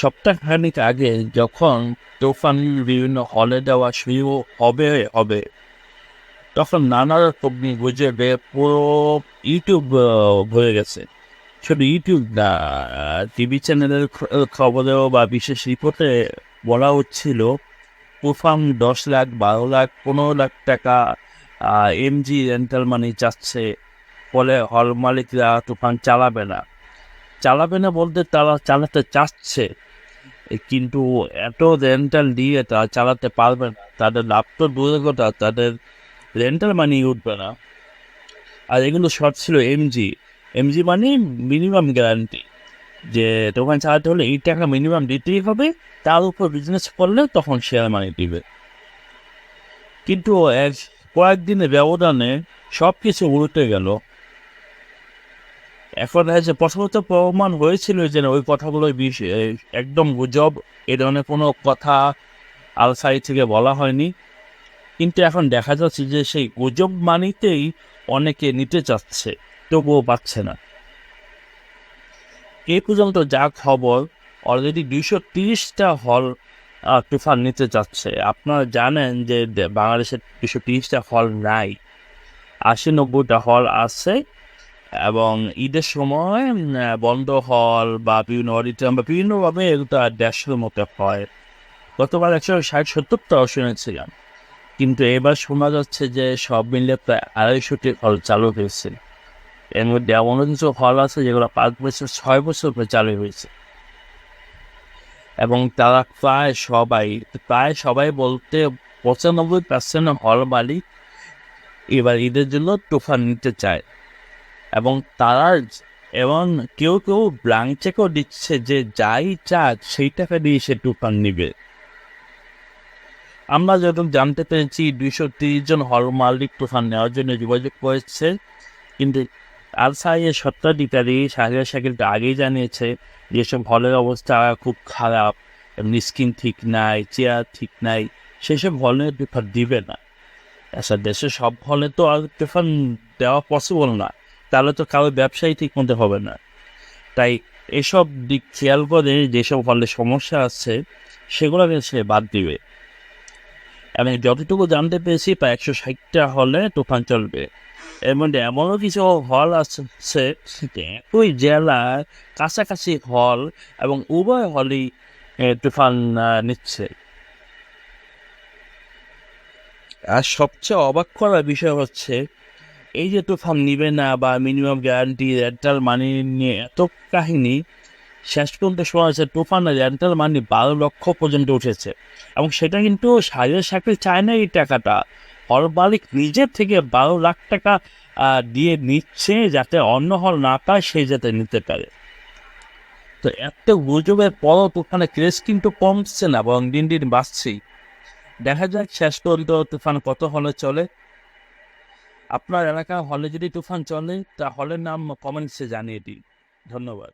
সপ্তাহখানিক আগে যখন তুফান বিভিন্ন হলে দেওয়া শুরু হবে হবে, তখন নানা রকম গুজবে পুরো ইউটিউব ভরে গেছে। শুধু ইউটিউব না, টিভি চ্যানেলের খবরেও বা বিশেষ রিপোর্টে বলা হচ্ছিল, তুফান দশ লাখ, বারো লাখ, পনেরো লাখ টাকা এমজি রেন্টাল মানি চাচ্ছে ফলে হল মালিকরা তুফান চালাবে না। চালাবে না বলতে তারা চালাতে চাচ্ছে। কিন্তু এত রেন্টাল দিয়ে তারা চালাতে পারবে না। তাদের লাভ তো দূরের কথা তাদের রেন্টাল মানি উঠবে না। আর এগুলো শর্ট ছিল এমজি এমজি মানে মিনিমাম গ্যারান্টি যে দোকান চালাতে হলে এই টাকা মিনিমাম দিতেই হবে, তার উপর বিজনেস করলে তখন শেয়ার মানি দিবে। কিন্তু এক কয়েকদিনের ব্যবধানে সব কিছু উল্টে গেল। এখন যে প্রথমত প্রমাণ হয়েছিল যে ওই কথাগুলো একদম গুজব, এ ধরনের কোনো কথা আলসাই থেকে বলা হয়নি। কিন্তু এখন দেখা যাচ্ছে যে সেই গুজব মানিতেই অনেকে নিতে চাচ্ছে, তবুও পাচ্ছে না। এ পর্যন্ত যা খবর অলরেডি দুইশো তিরিশটা হল তুফান নিতে চাচ্ছে। আপনারা জানেন যে বাংলাদেশের দুশো তিরিশটা হল নাই। আশি নব্বইটা হল আছে। এবং ঈদের সময় বন্ধ হল বা বিভিন্ন অডিটোরিয়াম বা বিভিন্নভাবে এগুলো দেড়শোর মতো হয়। গতবার একশো ষাট সত্তরটাও শুনেছিলাম। কিন্তু এবার শোনা যাচ্ছে যে সব মিলে প্রায় আড়াইশোটি হল চালু হয়েছে। এর মধ্যে এমনও কিছু হল আছে যেগুলো পাঁচ বছর, ছয় বছর ধরে চালু হয়েছে। এবং তারা প্রায় সবাই প্রায় সবাই বলতে পঁচানব্বই পার্সেন্ট হল মালিক এবার ঈদের জন্য তোফান নিতে চায়। এবং তারা এবং কেউ কেউ ব্ল্যাঙ্ক চেকও দিচ্ছে যে যাই চাক সেই টাকা দিয়ে সে তুফান নিবে। আমরা যখন জানতে পেরেছি দুইশো তিরিশ জন হল মালিক তুফান নেওয়ার জন্য যোগাযোগ করেছে, কিন্তু আলসাইয়ের সত্ত্বাধিকারী শাহরিয়া শাকিলকে আগেই জানিয়েছে যেসব হলের অবস্থা খুব খারাপ স্কিন ঠিক নাই, চেয়ার ঠিক নাই, সেসব হলে তুফান দিবে না। আচ্ছা দেশের সব হলে তো আর তুফান দেওয়া পসিবল না। তাহলে তো কারও ব্যবসায়ী ঠিক মতো হবে না। তাই এসব দিক খেয়াল করে যেসব হলে সমস্যা আছে, সেগুলো সে বাদ দিবে। আমি যতটুকু জানতে পেরেছি, প্রায় একশো ষাটটা হলে তুফান চলবে। এর মধ্যে এমনও কিছু হল আছে একই জেলার কাছাকাছি হল এবং উভয় হলই তুফান নিচ্ছে। আর সবচেয়ে অবাক করার বিষয় হচ্ছে এই যে তুফান নিবে না বা মিনিমাম গ্যারান্টি রেন্টাল মানি নিয়ে এত কাহিনী, শেষ পর্যন্ত শোনা যাচ্ছে, তুফান রেন্টাল মানি বারো লক্ষ পর্যন্ত উঠেছে। এবং সেটা কিন্তু সাজের সাকিল চায় না এই টাকাটা। হল মালিক নিজের থেকে বারো লাখ টাকা দিয়ে নিচ্ছে যাতে অন্য হল না পায়, সে যাতে নিতে পারে। তো এত গুজবের পরও তুফানের ক্রেজ কিন্তু কমছে না, বরং দিন দিন বাড়ছেই। দেখা যাক শেষ পর্যন্ত তুফান কত হলে চলে। আপনার এলাকা হলে যদি তুফান চলে তা হলের নাম কমেন্টসে জানিয়ে দিন। ধন্যবাদ।